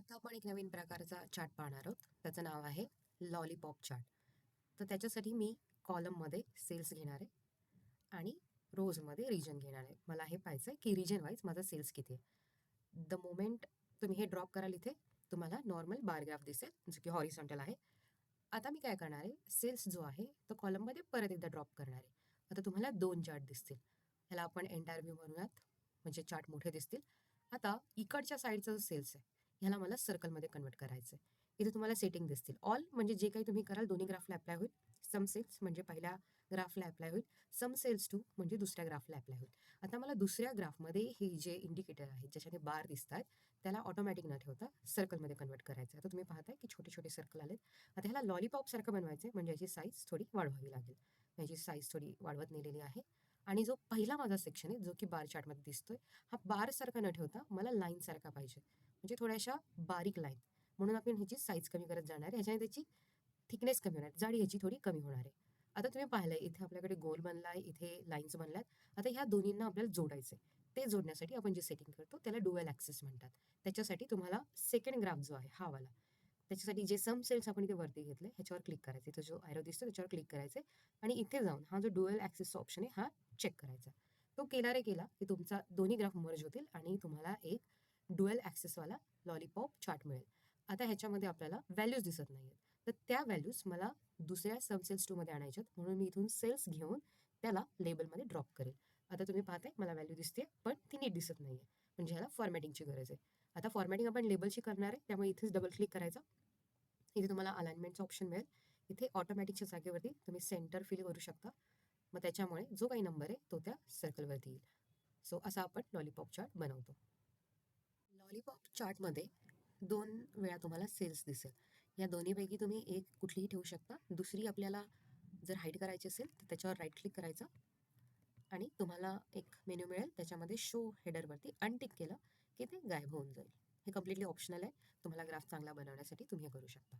आता आपण एक नवीन प्रकारचा चाट पाहणार आहोत. त्याचं नाव आहे लॉलीपॉप चाट तर त्याच्यासाठी मी कॉलममध्ये सेल्स घेणार आहे आणि रोजमध्ये रिजन घेणार आहे. मला हे पाहायचं आहे की रिजन वाईज माझा सेल्स किती आहे. द मोमेंट तुम्ही हे ड्रॉप कराल इथे तुम्हाला नॉर्मल बारग्राफ दिसेल जो की हॉरिसॉन्टल आहे. आता मी काय करणार आहे? सेल्स जो आहे तो कॉलममध्ये परत एकदा ड्रॉप करणार आहे. आता तुम्हाला दोन चार्ट दिसतील. ह्याला आपण एंटायर व्ह्यू म्हणूयात. म्हणजे चार्ट मोठे दिसतील. आता इकडच्या साईडचा जो सेल्स आहे. ह्याला मला सर्कलमध्ये कन्वर्ट करायचं आहे इथे तुम्हाला सेटिंग दिसतील. ऑल म्हणजे जे काही तुम्ही कराल दोन्ही ग्राफला अप्लाय होईल. सम सेल्स म्हणजे पहिल्या ग्राफला अप्लाय होईल. सम सेल्स टू म्हणजे दुसऱ्या ग्राफला अप्लाय होईल. आता मला दुसऱ्या ग्राफमध्ये हे जे इंडिकेटर आहेत ज्याच्याने बार दिसत आहेत त्याला ऑटोमॅटिक न ठेवता सर्कलमध्ये कन्वर्ट करायचं आहे आता तुम्ही पाहताय की छोटे छोटे सर्कल आलेत. आता ह्याला लॉलीपॉपसारखं बनवायचं आहे म्हणजे याची साईज थोडी वाढवावी लागेल. याची साईज थोडी वाढवत नेलेली आहे. आणि जो पहिला माझा सेक्शन आहे जो की बार चार्टमध्ये दिसतोय हा बारसारखा न ठेवता मला लाईनसारखा पाहिजे. म्हणजे थोड्याशा बारीक लाईन. म्हणून आपण ह्याची साईज कमी करत जाणार आहे. ह्याच्याने त्याची थिकनेस कमी होणार जाडी ह्याची थोडी कमी होणार आहे. आता तुम्ही पाहिलंय इथे आपल्याकडे गोल बनला आहे इथे लाईन्स बनल्यात. आता ह्या दोन्हींना आपल्याला जोडायचं आहे ते जोडण्यासाठी आपण जे सेटिंग करतो त्याला डुएल ॲक्सेस म्हणतात. त्याच्यासाठी तुम्हाला सेकंड ग्राफ जो आहे हा वाला. त्याच्यासाठी जे सम सेल्स आपण इथे वरती घेतले ह्याच्यावर क्लिक करायचे इथं जो आयरो दिसतो त्याच्यावर क्लिक करायचे आणि इथे जाऊन हा जो डुएल ॲक्सेसचा ऑप्शन आहे हा चेक करायचा. तो केला रे केला की तुमचा दोन्ही ग्राफ मर्ज होतील आणि तुम्हाला एक डुएल ॲक्सेसवाला लॉलीपॉप चार्ट मिळेल. आता ह्याच्यामध्ये आपल्याला व्हॅल्यूज दिसत नाही आहेत तर त्या व्हॅल्यूज मला दुसऱ्या सब सेल्स टूमध्ये आणायच्यात. म्हणून मी इथून सेल्स घेऊन त्याला लेबलमध्ये ड्रॉप करेल. आता तुम्ही पाहताय मला व्हॅल्यू दिसते पण ती नीट दिसत नाही आहे म्हणजे ह्याला फॉर्मॅटिंगची गरज आहे. आता फॉर्मॅटिंग आपण लेबलची करणार आहे त्यामुळे इथेच डबल क्लिक करायचं. इथे तुम्हाला अलाइनमेंटचं ऑप्शन मिळेल. इथे ऑटोमॅटिकच्या जागेवरती तुम्ही सेंटर फिल करू शकता. मग त्याच्यामुळे जो काही नंबर आहे तो त्या सर्कलवरती येईल. सो असा आपण लॉलीपॉप चार्ट बनवतो. लॉलीपॉप चार्टमध्ये दोन वेळा तुम्हाला सेल्स दिसेल. या दोन्हीपैकी तुम्ही एक कुठलीही ठेवू शकता. दुसरी आपल्याला जर हाईड करायची असेल तर त्याच्यावर राईट क्लिक करायचं आणि तुम्हाला एक मेन्यू मिळेल. त्याच्यामध्ये शो हेडरवरती अनटिक केलं की ते गायब होऊन जाईल. हे कम्प्लिटली ऑप्शनल आहे. तुम्हाला ग्राफ चांगला बनवण्यासाठी तुम्ही हे करू शकता.